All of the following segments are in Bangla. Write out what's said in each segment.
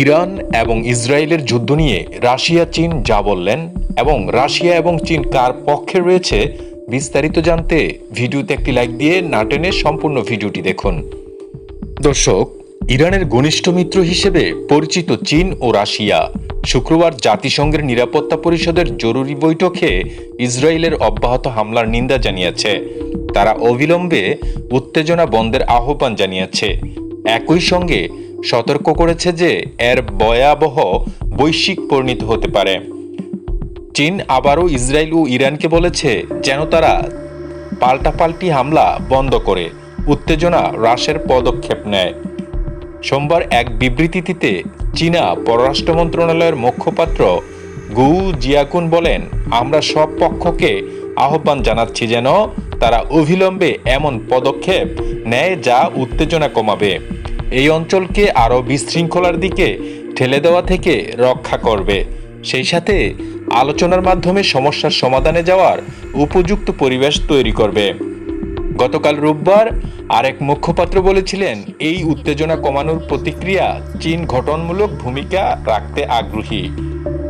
ইরান এবং ইসরায়েলের যুদ্ধ নিয়ে রাশিয়া, চীন যা বললেন এবং রাশিয়া এবং চীন কার পক্ষে রয়েছে বিস্তারিত জানতে ভিডিওতে একটি লাইক দিয়ে না টেনে সম্পূর্ণ ভিডিওটি দেখুন। দর্শক, ইরানের ঘনিষ্ঠ মিত্র হিসেবে পরিচিত চীন ও রাশিয়া শুক্রবার জাতিসংঘের নিরাপত্তা পরিষদের জরুরি বৈঠকে ইসরায়েলের অব্যাহত হামলার নিন্দা জানিয়েছে। তারা অবিলম্বে উত্তেজনা বন্ধের আহ্বান জানিয়েছে। একই সঙ্গে সতর্ক করেছে যে এর ভয়াবহ বৈশ্বিক পরিণত হতে পারে। চীন আবারও ইসরায়েল ও ইরানকে বলেছে যেন তারা পাল্টাপাল্টি হামলা বন্ধ করে, উত্তেজনা হ্রাসের পদক্ষেপ নেয়। সোমবার এক বিবৃতিতে চীনা পররাষ্ট্র মন্ত্রণালয়ের মুখপাত্র গু জিয়াকুন বলেন, আমরা সব পক্ষকে আহ্বান জানাচ্ছি যেন তারা অবিলম্বে এমন পদক্ষেপ নেয় যা উত্তেজনা কমাবে। এই অঞ্চলকে আরও বিশৃঙ্খলার দিকে ঠেলে দেওয়া থেকে রক্ষা করবে। সেই সাথে আলোচনার মাধ্যমে সমস্যার সমাধানে যাওয়ার উপযুক্ত পরিবেশ তৈরি করবে। গতকাল রোববার আরেক মুখপাত্র বলেছিলেন, এই উত্তেজনা কমানোর প্রতিক্রিয়া চীন গঠনমূলক ভূমিকা রাখতে আগ্রহী।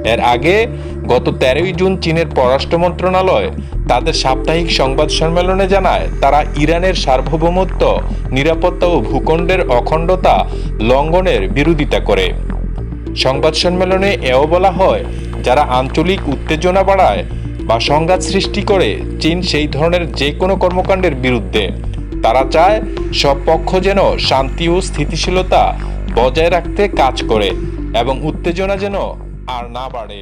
এর আগে গত তেরোই জুন চীনের পররাষ্ট্র মন্ত্রণালয় তাদের সাপ্তাহিক সংবাদ সম্মেলনে জানায়, তারা ইরানের সার্বভৌমত্ব, নিরাপত্তা ও ভূখণ্ডের অখণ্ডতা লঙ্ঘনের বিরোধিতা করে। সংবাদ সম্মেলনে এও বলা হয়, যারা আঞ্চলিক উত্তেজনা বাড়ায় বা সংঘাত সৃষ্টি করে, চীন সেই ধরনের যে কোনো কর্মকাণ্ডের বিরুদ্ধে। তারা চায়, সব পক্ষ যেন শান্তি ও স্থিতিশীলতা বজায় রাখতে কাজ করে এবং উত্তেজনা যেন আর না বাড়ে।